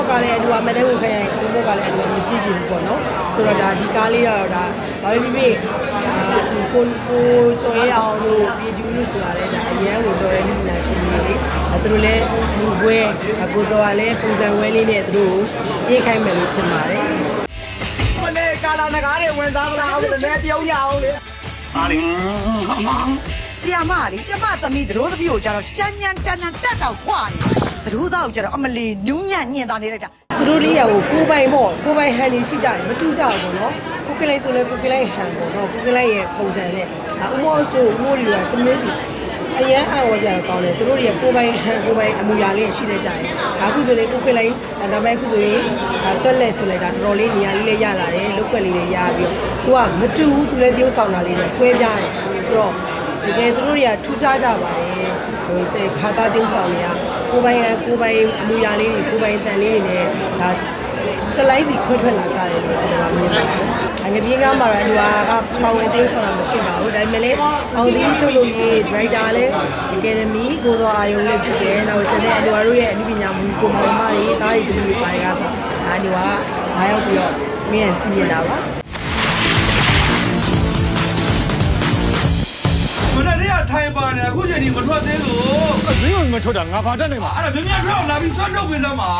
မော့ကလည်းအတူအမတဲ့ဝင်ခိုင်းရင်ကိုမော့ကလည်းအတူမကြည့်ဘူးပေါ့နော်ဆိုတော့ဒါဒီကားလေးကတော့ဒါဘာပဲဖြစ်ဖြစ်အာကိုကိုကျော်ရအောင်လို့ပြည်သူလို့ဆိုတာလေဒါအရန်ကိုတော်ရဲ့လူနာရှင်ကြီးလေအဲသူတို့လည်းလူဘွဲကိုစောကလည်းပုံစံဝဲလေးနဲ့သူတို့ကိုပြေးခိုင်းမယ်လို့ထင်ပါတယ်မနေ့ကာလာနဂါးတွေဝင်စားမလားအောင်လည်းတယောက်ရအောင်လေဆီယာမကလေကျမသမီးသတို့သမီးကိုကျတော့ကြမ်းကြမ်းတန်းတန်းတက်တော့ခွာနေ သတို့သားကိုကျတော့အမလီနူးညံ့ညင်သားနေလိုက်တာသူတို့လေးတွေကိုကိုယ်ပိုင်ပေါ့ကိုယ်ပိုင်ဟန်နေရှိကြတယ်မတူကြဘူးပေါ့နော်ကိုကလေးဆိုလဲကိုကလေးဟန်ပေါ့နော်ကိုကလေးရဲ့ပုံစံနဲ့အမော့စ်တို့မိုးတွေကကွန်မြူစီအရန်အားဝစရာကောင်းတယ်သူတို့တွေကကိုယ်ပိုင်ဟန်ကိုယ်ပိုင်အမူအရာလေးရှိနေကြတယ်အခုဆိုရင်ကိုကလေးဒါပေမဲ့အခုဆိုရင်တွက်လက်ဆိုလိုက်တာတော်တော်လေးနေရာလေးလေးရလာတယ်လုတ်ွက်လေးတွေရပြီးတော့သူကမတူဘူးသူလည်းတရုပ်ဆောင်တာလေးတွေကွဲပြားတယ်ဆိုတော့တကယ်သူတို့တွေကထူးခြားကြပါတယ်ဟိုတဲ့ခါသားတရုပ်ဆောင်တွေက ကိုယ်ပိုင်ကိုယ်ပိုင်အမူအရာလေးတွေကိုယ်ပိုင်တန်လေးတွေနဲ့ဒါတလိုင်းစီခွဲထွက်လာကြတယ်လို့အဲ့ဒါမြင်ပါတယ်။ငပြင်းကားမှာတော့လူကပါဝင်သိမ်းဆောင်တာမရှိပါဘူး။ဒါပေမဲ့လည်းအောင်သီးထုတ်လို့ရေး writer လည်း academy ကိုစောအာယုံလေးဖြစ်တယ်။နောက်ကျန်တဲ့အလူတို့ရဲ့အနုပညာမူကိုမောင်မတွေတားရီသမီးတွေပါရကားဆိုဒါလူကလာရောက်ပြီးတော့မင်းရချင်းမြင်တာပါ။ ထိုင်ပါနေအခုချိန်ကြီးမထွက်သေးလို့မင်းကမထွက်တာငါဘာတတ်နိုင်မှာအဲ့ဒါမြင်မြန်ထွက်လာပြီးဆွတ်ထုတ်ပေးစမ်းပါ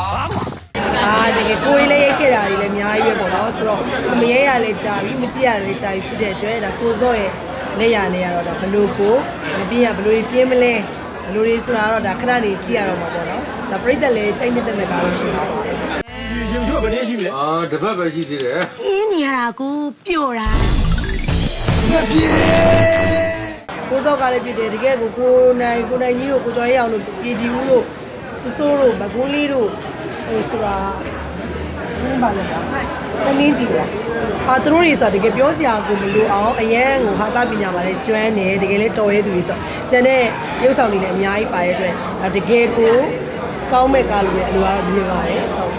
အာတကယ်ကိုယ်လေးရိုက်ခဲ့တာတွေလည်းအများကြီးပဲပေါ့နော်ဆိုတော့မရဲရလဲကြာပြီမကြည့်ရလဲကြာပြီဖြစ်တဲ့အတွက်ဒါကိုစော့ရဲ့လက်ရနေရတော့ဒါဘလို့ကိုမပြင်းရဘလို့ပြင်းမလဲဘလို့တွေဆိုတာတော့ဒါခဏနေကြည့်ရတော့မှာပေါ့နော်ဒါပြိတ္တလည်းချိန်နေတဲ့မဲ့ကားလို့ရှိပါပါတယ်ရင်ကျွတ်ဘယ်နည်းရှိပြီလဲအာတပတ်ပဲရှိသေးတယ်အင်းနေရတာကိုပျော်တာ ကိုစော့ကလည်းပြစ်တယ်တကယ်ကိုကိုနိုင်ကိုနိုင်ကြီးတို့ကိုကျော်ရအောင်လို့ပြည်တီဦးတို့စစိုးတို့မကွန်းလေးတို့ဟိုဆိုတာဘယ်မှာလဲတမင်းကြီးပါအာသူတို့တွေဆိုတကယ်ပြောစရာကိုမလိုအောင်အရန်ကိုဟာတာပညာမှာလည်းကျွမ်းတယ်တကယ်လည်းတော်ရဲသူတွေဆိုကျန်တဲ့ရုပ်ဆောင်တွေလည်းအများကြီးပါရဲ့အတွက်တကယ်ကိုကောင်းမဲ့ကားလို့လည်းအလိုအားမြင်ပါတယ်ဟုတ်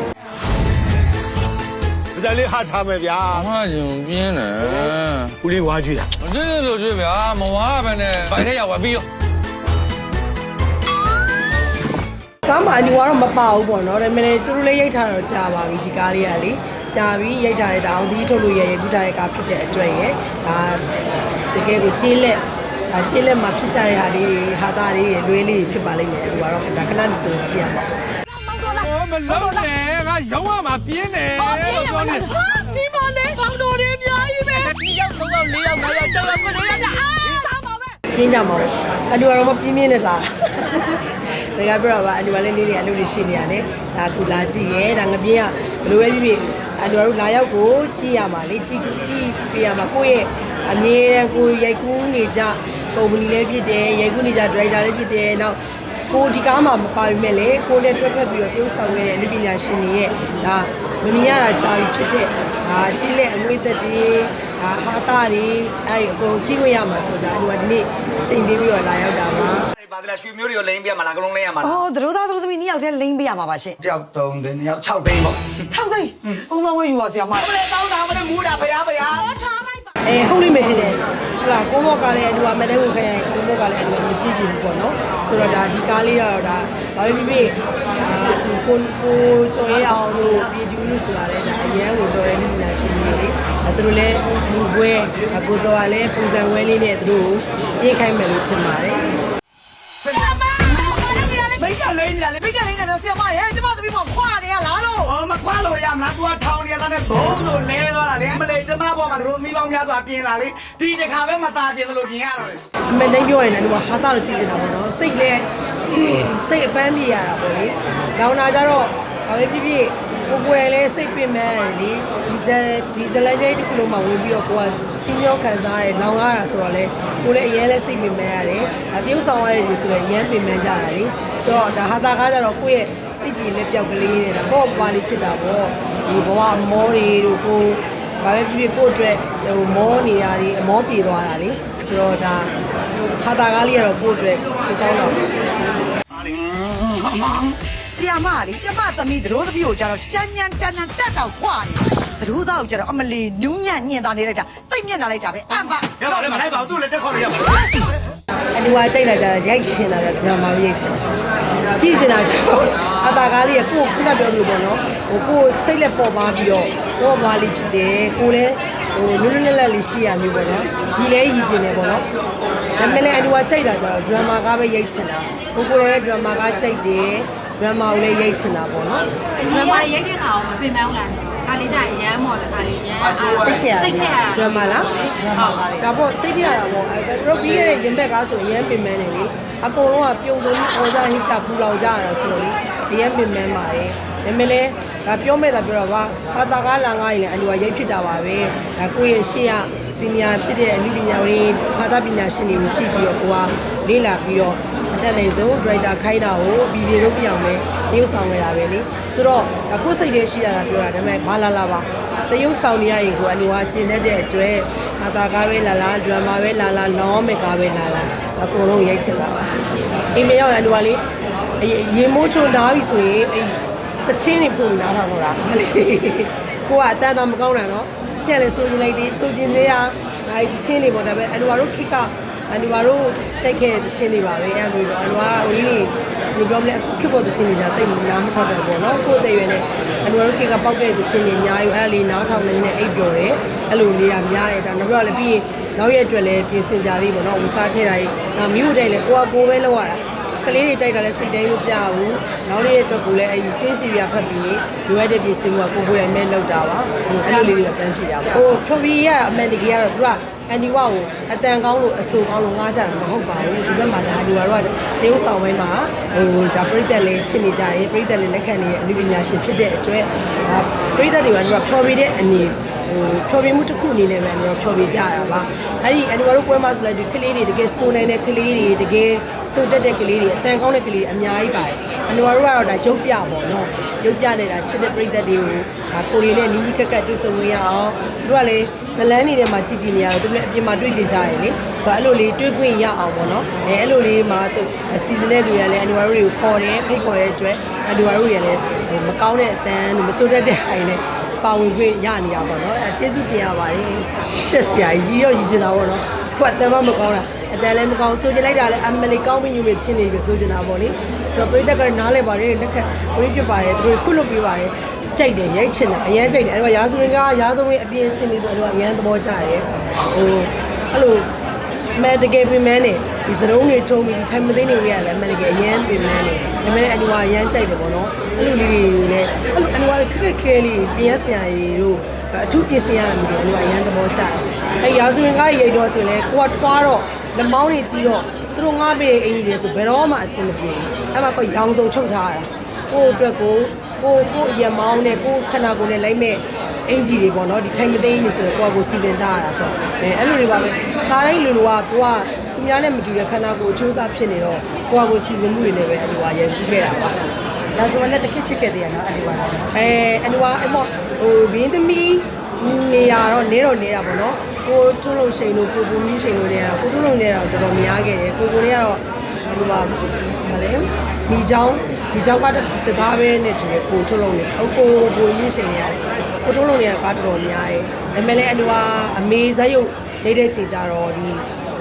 ဒါလေးဟာထားမယ်ဗျာအမယုံပြင်းတယ်ဦးလေးဝါကြည့်တာမကြည့်လို့ကြည့်ဗျာမဝါပဲနဲ့ဘိုင်ထဲရောက်သွားပြီးရောကားမှာအနီကတော့မပါဘူးပေါ့နော်ဒါပေမဲ့သူတို့လည်းရိုက်ထားတော့ကြာပါပြီဒီကားလေးကလေကြာပြီရိုက်ထားတဲ့ဒါအောင်သီးထုတ်လို့ရရကုတာရဲ့ကားဖြစ်တဲ့အတွက်ရဒါတကယ်ကိုကျေးလက်ဒါကျေးလက်မှာဖြစ်ကြတဲ့ဟာလေးတွေဟာသားလေးတွေလွဲလေးတွေဖြစ်ပါလိမ့်မယ်အခုကတော့ဒါခဏနေဆိုရင်ကြည့်ရမှာပေါ့ဟောမလုံးနဲ့ငါ ရောင်းရမှာပြင်းတယ်လို့ပြောနေဒီမလေးပေါင်းတော်တွေအများကြီးပဲဒီရောက်တော့၄ရောက်၅ရောက်၆ရောက်9ရောက်အာစားပါပဲပြင်းကြမှာပေါ့အတူကတော့မပြင်းပြင်းနဲ့လာတာဒါကပြောတာပါအတူကလည်းနေနေအလုပ်တွေရှိနေရတယ်ဒါကူလာကြည့်ရဲဒါငပြင်းကဘယ်လိုပဲဖြစ်ဖြစ်အတူတို့လာရောက်ကိုကြည့်ရမှာလေကြည့်ကြည့်ပြရမှာကိုယ့်ရဲ့အမြဲတမ်းကိုရိုက်ကူးနေကြကုမ္ပဏီလည်းဖြစ်တယ်ရိုက်ကူးနေကြဒရိုက်တာလည်းဖြစ်တယ်နောက် ကိုဒီကားမှာမပါပေမဲ့လေကိုနဲ့တွဲဖက်ပြီးတော့ပြုဆောင်ခဲ့တဲ့လူပညာရှင်တွေရဲ့ဒါမမြင်ရတာကြာပြီဖြစ်တဲ့ဒါကြီးလက်အငွေသက်တွေဒါဟာတာတွေအဲ့ဒီအကုန်ကြီးခွင့်ရမှာဆိုတာဒီကဒီနေ့အချိန်ပေးပြီးတော့လာရောက်တာပါပါတလားရွှေမျိုးတွေကိုလိမ့်ပြမလားကလုံးလိမ့်ရမှာလားအော်သတို့သားသတို့သမီးနှစ်ယောက်တည်းလိမ့်ပေးရမှာပါရှင်တယောက်သုံးသိန်းတယောက်6သိန်းပေါ့6သိန်းဘုံသောဝဲယူပါဆီယာမမလေးတောင်းတာမလေးမူးတာဖရားဖရားအဲဟုတ်လိမ့်မယ်တင် တယ်ဟလာကိုမော့ကလည်းအတူအမတဲ့ဝင်ခိုင်းရင်ကိုမော့ကလည်းအတူမကြည့်ဘူးပေါ့နော်ဆိုတော့ဒါဒီကားလေးကတော့ဒါဘာပဲဖြစ်ဖြစ်အာကိုကိုကျော်ရအောင်လို့ပြည်သူလို့ဆိုတာလေဒါအရန်ကိုတော်ရဲ့လူနာရှင်ကြီးလေအဲသူတို့လည်းလူဘွဲကိုစောကလည်းပုံစံဝဲလေးနဲ့သူတို့ကိုပြေးခိုင်းမယ်လို့ထင်ပါတယ်မိတ်ကလိမ့်နေတာလေမိတ်ကလေးနဲ့ပြောဆီယာမရဲ့ ခွာလို့ရမလား तू ကထောင်နေရတာနဲ့ဘုံလို့လဲသွားတာလေမလေးကျမဘောမှာတို့မိပေါင်းများစွာပြင်လာလေဒီတစ်ခါပဲမသားပြင်လို့ပြင်ရတော့လေအမေတိုင်းပြောရင်လည်းဒီမှာဟာတာတော့ကြည့်နေတာပေါ့နော်စိတ်လည်းစိတ်အပန်းပြေရတာပေါ့လေလောင်နာကြတော့ဘာပဲဖြစ်ဖြစ်ကိုယ်ကိုယ်လည်းစိတ်ပင်ပန်းတယ်လေဒီဇယ်ဒီဇလန်ကြီးတစ်ခုလုံးမှာဝင်ပြီးတော့ကိုကစီမျောခံစားရတယ်လောင်ရတာဆိုတော့လေကိုယ်လည်းအရင်လည်းစိတ်ပင်ပန်းရတယ်အတရုပ်ဆောင်ရတဲ့လူဆိုလည်းရမ်းပင်ပန်းကြတာလေဆိုတော့ဒါဟာတာကားကြတော့ကိုယ့်ရဲ့ စိတ်ပြေလက်ပြောက်ကလေးနဲ့ဒါပေါ့ပါလေးဖြစ်တာပေါ့ဒီဘဝမောတွေတို့ကိုဘာပဲဖြစ်ဖြစ်ကိုယ့်အတွက်ဟိုမောနေတာတွေအမောပြေသွားတာလေဆိုတော့ဒါဟာတာကားလေးကတော့ကိုယ့်အတွက်ကိုကောင်းတော့ဆီယာမကလေကျမသမီးသတို့သမီးကိုကျတော့ကြမ်းကြမ်းတန်းတန်းတက်တော့ခွာနေသတို့သားကိုကျတော့အမလီနူးညံ့ညင်သားနေလိုက်တာတိတ်မျက်နှာလိုက်တာပဲအမ်ပါရပါလေမလိုက်ပါဘူးသူ့လည်းတက်ခေါ်လို့ရပါကအလူဝါကြိုက်လာကြတာရိုက်ချင်တာကဒရမာပဲရိုက်ချင်တာကြည့်ချင်တာကျတော့ အတာကားလေးကကိုခုနပြောသလိုပေါ့နော်ဟိုကိုစိတ်လက်ပေါ်ပါပြီးတော့ပေါ်ပါလေးဖြစ်တယ်ကိုလည်းဟိုလွတ်လွတ်လပ်လပ်လေးရှိရမျိုးပေါ့နော်ရီလဲရီချင်တယ်ပေါ့နော်ဒါပေမဲ့လည်းအလူဝါကြိုက်တာကျတော့ဒရမာကားပဲရိုက်ချင်တာကိုကိုလည်းဒရမာကားကြိုက်တယ်ဒရမာကိုလည်းရိုက်ချင်တာပေါ့နော်ဒရမာရိုက်တဲ့ခါအောင်မပင်ပန်းဘူးလားခါ လေးကြရမ်းမော်တယ်ခါလေးရမ်းစိတ်ထက်စိတ်ထက်ဒရမာလားဟုတ်ဒါပေါ့စိတ်တရတာပေါ့အဲတို့ပြီးခဲ့တဲ့ရင်ဘက်ကားဆိုရင်ရမ်းပင်ပန်းတယ်လေအကုန်လုံးကပြုံလုံးပြီးအော်ကြဟိချပူလောင်ကြရတာဆိုတော့လေရမ်းပင်ပန်းပါတယ်ဒါပေမဲ့လည်းဒါပြောမဲ့တာပြောတော့ပါဘာတာကားလာငါးရင်လည်းအလူကရိတ်ဖြစ်တာပါပဲဒါကိုယ့်ရဲ့ရှေ့ရစီနီယာဖြစ်တဲ့အမှုပညာတွေဘာသာပညာရှင်တွေကိုကြည့်ပြီးတော့ကိုကလေ့လာပြီးတော့အ တက်နေဆုံးဒရိုက်တာခိုင်းတာကိုအပြီးပြေဆုံးပြအောင်လဲရုပ်ဆောင်ရတာပဲလေဆိုတော့ဒါကိုယ်စိတ်ထဲရှိရတာပြောတာဒါပေမဲ့မလာလာပါတရုပ်ဆောင်နေရရင်ကိုအလူကကျင်တတ်တဲ့အတွက်ဘာသာကားပဲလာလာဒရမာပဲလာလာလောင်းမဲ့ကားပဲလာလာအကုန်လုံးရိုက်ချင်တာပါအိမ်မရောက်ရအလူကလေရေမိုးချုံနားပြီဆိုရင်အဲ့တချင်းနေပုံနားထောင်တော့တာမလေးကိုကအတန်းတော့မကောင်းတာနော်အချက်လည်းစိုးကျင်လိုက်သေးစိုးကျင်သေးရဒါတချင်းနေပေါ့ဒါပေမဲ့အလူကတို့ခိက အလူကတို့ချိန်ခဲ့တဲ့တချင်းတွေပါပဲအဲ့လိုတော့အလူကဟိုကြီးနေဘယ်လိုပြောမလဲခိဖို့တချင်းတွေဒါတိတ်နားမထောက်တယ်ပေါ့နော်ကိုယ်တည်ရွယ်နဲ့အလူကတို့ခိကပေါက်ခဲ့တဲ့တချင်းတွေအများကြီးအဲ့ဒါလေးနားထောင်နေနေအိပ်ပျော်တယ်အဲ့လိုနေတာများတယ်ဒါနောက်ပြီးတော့လည်းပြီးရင်နောက်ရက်အတွက်လည်းပြင်ဆင်ကြလေးပေါ့နော်ဝစားထည့်တာကြီးနောက်မြို့တိုင်လည်းကိုကကိုပဲလောက်ရတာကလေးတွေတိုက်တာလည်းစိတ်တိုင်းမကြဘူး။နောက်လေးအတွက်ကိုလည်းအဲဒီစင်းစီရီယာဖတ်ပြီးလိုအပ်တဲ့ပြင်ဆင်မှုကကိုကိုယ်တိုင်မဲ့လောက်တာပါ။ဟိုအဲ့လိုလေးတွေကပန်းဖြေတာပါ။ဟိုဖြိုဘီရအမန်တကယ်ကတော့သူက အန်ဒီဝါကိုအတန်ကောင်းလို့အဆူကောင်းလို့ငားကြတာမဟုတ်ပါဘူး။ဒီဘက်မှာဒါအန်ဒီဝါတို့ကတရုပ်ဆောင်ပိုင်းမှာဟိုဒါပရိသတ်လေးချစ်နေကြတယ်ပရိသတ်လေးလက်ခံနေတဲ့အနုပညာရှင်ဖြစ်တဲ့အတွက်ဒါပရိသတ်တွေကတို့ကဖြော်ပြီးတဲ့အနေဟိုဖြော်ပြမှုတစ်ခုအနေနဲ့ပဲတော့ဖြော်ပြကြရတာပါအဲ့ဒီအန်ဒီဝါတို့ပွဲမှာဆိုလည်းဒီကလေးတွေတကယ်စိုးနိုင်တဲ့ကလေးတွေတကယ်စိုးတက်တဲ့ကလေးတွေအတန်ကောင်းတဲ့ကလေးတွေအများကြီးပါတယ်အန်ဒီဝါတို့ကတော့ဒါရုပ်ပြပေါ့နော် ရုပ်ပြနေတာချစ်တဲ့ပရိသတ်တွေကိုဒါကိုရီနဲ့နီးနီးကက်ကက်တွေ့ဆုံခွင့်ရအောင်သူတို့ကလည်းဇလန်းနေတဲ့မှာကြည်ကြည်နေရတော့သူတို့လည်းအပြင်မှာတွေ့ကြကြရလေဆိုတော့အဲ့လိုလေးတွေ့ခွင့်ရအောင်ပေါ့နော်အဲအဲ့လိုလေးမှာသူစီဇန်တဲ့သူတွေကလည်းအန်ဒီဝါတို့တွေကိုခေါ်တယ်ဖိတ်ခေါ်တဲ့အတွက်အန်ဒီဝါတို့တွေကလည်းဟိုမကောင်းတဲ့အတန်မစိုးတတ်တဲ့ဟိုင်နဲ့ပါဝင်ခွင့်ရနေရပါတော့အဲကျေးဇူးတင်ရပါတယ်ရှက်စရာရီရောရီချင်တာပေါ့နော်ခွတ်တယ်မမကောင်းတာ အတန်လည်းမကောင်းဆိုချင်လိုက်တာလည်းအမလီကောင်းပြီးညူပြီးချင်းနေပြီဆိုချင်တာပေါ့လေဆိုတော့ပြိတ္တကနားလဲပါတယ်လက်ခတ်ဝိပြပါတယ်သူတို့ခွတ်လွတ်ပြီးပါတယ်ကြိုက်တယ်ရိုက်ချင်တယ်အရန်ကြိုက်တယ်အဲ့တော့ရာဇဝင်ကရာဇဝင်အပြင်းစင်ပြီးဆိုတော့အရန်သဘောကျတယ်ဟိုအဲ့လိုမဲတကယ်ပြင်မန်းနေဒီစရုံးတွေထုံးပြီးဒီထိုင်မသိနေရရတယ်မဲတကယ်အရန်ပြင်မန်းနေဒါပေမဲ့အနီဝါအရန်ကြိုက်တယ်ပေါ့နော်အဲ့လိုလေးတွေလည်းအဲ့လိုအနီဝါခက်ခက်ခဲလေးပြင်ရဆရာကြီးတို့အထူးပြင်ဆင်ရတာမျိုးတွေအနီဝါအရန်သဘောကျတယ်အဲ့ရာဇဝင်ကားရိတ်တော့ဆိုရင်လေကိုကထွားတော့ လက်မောင်းတွေကြီးတော့သူတို့ငားပေးတဲ့အင်ကြီးတွေဆိုဘယ်တော့မှအဆင်မပြေဘူးအဲ့မှာကရောင်စုံချုပ်ထားတာကိုယ့်အတွက်ကိုကိုကိုအရမောင်းနဲ့ကိုခန္ဓာကိုယ်နဲ့လိုက်မဲ့အင်ဂျီတွေပေါ့နော်ဒီထိုင်မသိနေဆိုတော့ကိုယ့်ကိုစီစဉ်ထားရတာဆိုအဲအဲ့လိုတွေပါပဲခါတိုင်းလူလူကကိုကသူများနဲ့မတူတဲ့ခန္ဓာကိုယ်အချိုးစားဖြစ်နေတော့ကိုယ့်ကိုစီစဉ်မှုတွေနဲ့ပဲအဲ့လိုကရည်ပြီးခဲ့တာပါဒါဆိုလည်းတစ်ခစ်ဖြစ်ခဲ့သေးရနော်အဲ့ဒီပါအဲအနူကအမောဟိုဘင်းသမီး နေရတော့နေတော့နေတာပေါ့နော်ကိုထုံးလုံးရှိန်လို့ကိုပူမီးရှိန်လို့နေရတော့ကိုထုံးလုံးနေတော့တော်တော်များခဲ့တယ်ကိုကိုနေကတော့ဒီမှာမလဲမိချောင်းမိချောင်းကတကားပဲနဲ့တူတယ်ကိုထုံးလုံးနေအကိုပူမီးရှိန်နေရတယ်ကိုထုံးလုံးနေကကားတော်တော်များတယ်ဒါပေမဲ့လည်းအနူကအမေဇက်ရုပ်ရိတ်တဲ့ချိန်ကြတော့ဒီ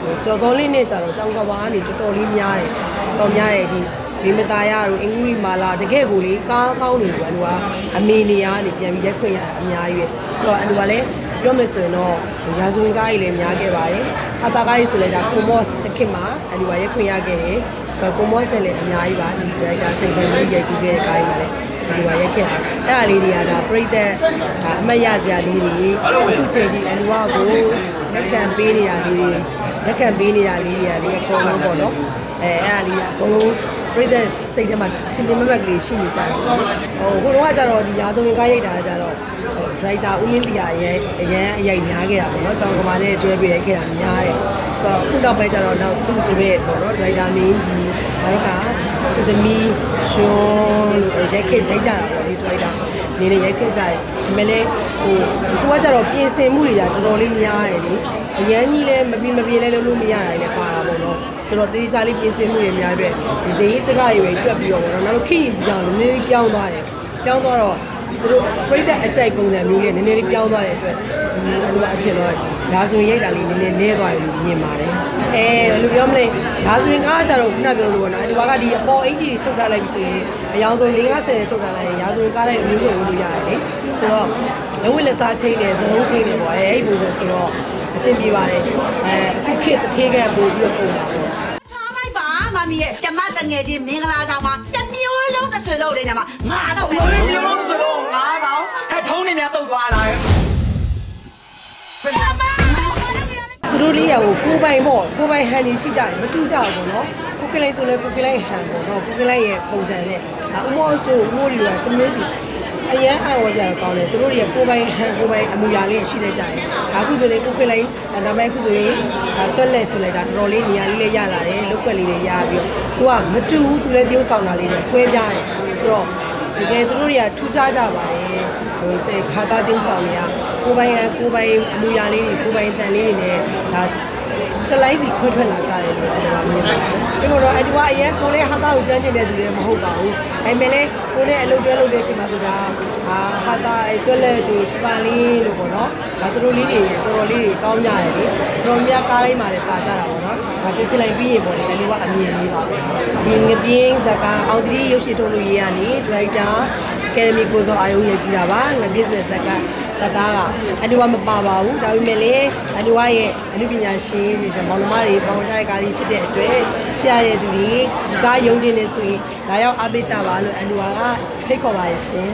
ဟိုကြော်စောလေးနဲ့ကြတော့ကြောင်ကဘာကနေတော်တော်လေးများတယ်တော်များတယ်ဒီ ဒီမသားရတို့အင်္ဂလိပ်မာလာတကယ်ကိုလေကားကောင်းနေဘူးအနူကအမေနေရကနေပြန်ပြီးရက်ခွင့်ရတာအများကြီးပဲဆိုတော့အနူကလည်းပြောမယ်ဆိုရင်တော့ရာဇဝင်ကားကြီးလည်းများခဲ့ပါတယ်အတာကားကြီးဆိုလည်းဒါကိုမော့စ်တစ်ခေတ်မှာအနူကရက်ခွင့်ရခဲ့တယ်ဆိုတော့ကိုမော့စ်လည်းအများကြီးပါဒီဒရိုက်တာစိတ်ပိုင်းကြီးရိုက်ကြည့်ခဲ့တဲ့ကားကြီးမှာလည်းအနူကရက်ခဲ့တာအဲ့ဒါလေးတွေကဒါပြိသက်ဒါအမတ်ရစရာလေးတွေအခုချိန်ဒီအနူကကိုလက်ခံပေးနေတာလေးတွေလက်ခံပေးနေတာလေးတွေကလေအကုန်လုံးပေါ့နော်အဲအဲ့ဒါလေးကအကုန်လုံး ပြိသက်စိတ်ထဲမှာထင်မြင်မမက်ကလေးရှိနေကြတယ်ဟိုဟိုတော့ကကြတော့ဒီရာဇဝင်ကားရိုက်တာကကြတော့ဒရိုက်တာဦးမင်းတီယာရဲ့အရန်အရိုက်များခဲ့တာပေါ့နော်ကျောင်းကမာနဲ့တွဲပြရိုက်ခဲ့တာများတယ်ဆိုတော့ခုနောက်ပိုင်းကျတော့နောက်သူ့တပည့်ပေါ့နော်ဒရိုက်တာမင်းကြီးနောက်ကသူသမီးရှွန်လို့ရိုက်ခဲ့ရိုက်ကြတာပေါ့လေဒရိုက်တာနေနေရိုက်ခဲ့ကြတယ်ဒါပေမဲ့လည်းဟိုသူကကြတော့ပြင်ဆင်မှုတွေကတော်တော်လေးများတယ်လေအရန်ကြီးလည်းမပြင်းမပြင်းလည်းလုပ်လို့မရတာလည်းပါတာပေါ့ နော်ဆိုတော့တေးစားလေးပြင်ဆင်မှုတွေများအတွက်ဒီဇေယျစကားတွေတွက်ပြီးတော့ပေါ့နော်နောက်ခေတ်ကြီးစီကြောင်နည်းနည်းပြောင်းသွားတယ်ပြောင်းသွားတော့သူတို့ပြိတ္တအကြိုက်ပုံစံမျိုးလေးနည်းနည်းလေးပြောင်းသွားတဲ့အတွက်ဒီလိုအထင်တော့ဒါဆိုရင်ရိတ်တာလေးနည်းနည်းနည်းသွားရလို့မြင်ပါတယ်အဲဘယ်လိုပြောမလဲဒါဆိုရင်ကားကြတော့ခုနပြောလို့ပေါ့နော်အဲဒီဘာကဒီအပေါ်အင်ကြီးတွေချုပ်ထားလိုက်ပြီဆိုရင်အယောင်ဆုံး၄50နဲ့ချုပ်ထားလိုက်ရင်ရာဆိုရင်ကားတဲ့အမျိုးစုံဝင်လို့ရတယ်လေဆိုတော့လုံးဝလက်စားချိန်တယ်စလုံးချိန်တယ်ပေါ့အဲအဲ့ဒီပုံစံဆိုတော့ အဆင်ပြေပါတယ်အဲအခုခေတ်တစ်ထေးကပို့ပြီးတော့ပုံတာပေါ့ထားလိုက်ပါမမီရဲ့ကျမတငယ်ချင်းမင်္ဂလာဆောင်မှာတစ်မျိုးလုံးတစ်ဆွေလုံးလေးညမှာငါတော့ပဲဘယ်မျိုးလုံးဆိုတော့9000ဟဲ့ထုံးနေများတုတ်သွားတာရဲ့သူတို့လေးရကိုကိုယ်ပိုင်ပေါ့ကိုယ်ပိုင်ဟန်နေရှိကြတယ်မတူကြဘူးပေါ့နော်ကိုကလေးဆိုလဲကိုကလေးဟန်ပေါ့နော်ကိုကလေးရဲ့ပုံစံနဲ့အမော့စ်တို့မိုးတွေကကွန်မြူစီ အရန်အဝါကြတော့ကောင်းတယ်သူတို့တွေကကိုယ်ပိုင်ဟန်ကိုယ်ပိုင်အမူအရာလေးရှိနေကြတယ်ဒါခုဆိုရင်ကိုကလေးဒါပေမဲ့ခုဆိုရင်တွက်လက်ဆိုလိုက်တာတော်တော်လေးနေရာလေးလေးရလာတယ်လုတ်ွက်လေးတွေရပြီးတော့သူကမတူဘူးသူလည်းတရုပ်ဆောင်တာလေးတွေကွဲပြားတယ်ဆိုတော့တကယ်သူတို့တွေကထူးခြားကြပါတယ်ဟိုတဲ့ခါသားတရုပ်ဆောင်တွေကကိုယ်ပိုင်ဟန်ကိုယ်ပိုင်အမူအရာလေးတွေကိုယ်ပိုင်တန်လေးတွေနဲ့ဒါ တလိုက်စီခွဲထွက်လာကြတယ်လို့အဲ့ဒါမြင်ပါတယ်။ဒီလိုတော့အဲ့ဒီကအရင်ကိုလေးဟာသားကိုကြမ်းကျင်တဲ့သူတွေမဟုတ်ပါဘူး။ဒါပေမဲ့လည်းကိုနဲ့အလုပ်တွဲလုပ်တဲ့အချိန်မှာဆိုတာအာဟာသားအဲ့တွက်လက်တွေစပါလင်းလို့ပေါ့နော်။ဒါသူတို့လေးတွေတော်တော်လေးတွေကောင်းကြတယ်လေ။တော်များကားလိုက်မှလည်းပါကြတာပေါ့နော်။ဒါကိုပြလိုက်ပြီးရင်ပေါ့လေအဲ့ဒီကအမြင်လေးပါပဲ။ဒီငပြင်းဇကာအောင်တီရုပ်ရှင်ထုတ်လို့ရရနေဒရိုက်တာအကယ်ဒမီကိုစောအာယုံရိုက်ပြီးတာပါငပြင်းဆိုတဲ့ဇကာ ဇကာကအတူကမပါပါဘူးဒါပေမဲ့လည်းအတူကရဲ့အနုပညာရှင်တွေမောင်နှမတွေပေါင်းထားတဲ့ကားကြီးဖြစ်တဲ့အတွက်ရှားရတဲ့သူတွေဒီကားယုံတင်နေဆိုရင်လာရောက်အားပေးကြပါလို့အတူကဖိတ်ခေါ်ပါရရှင်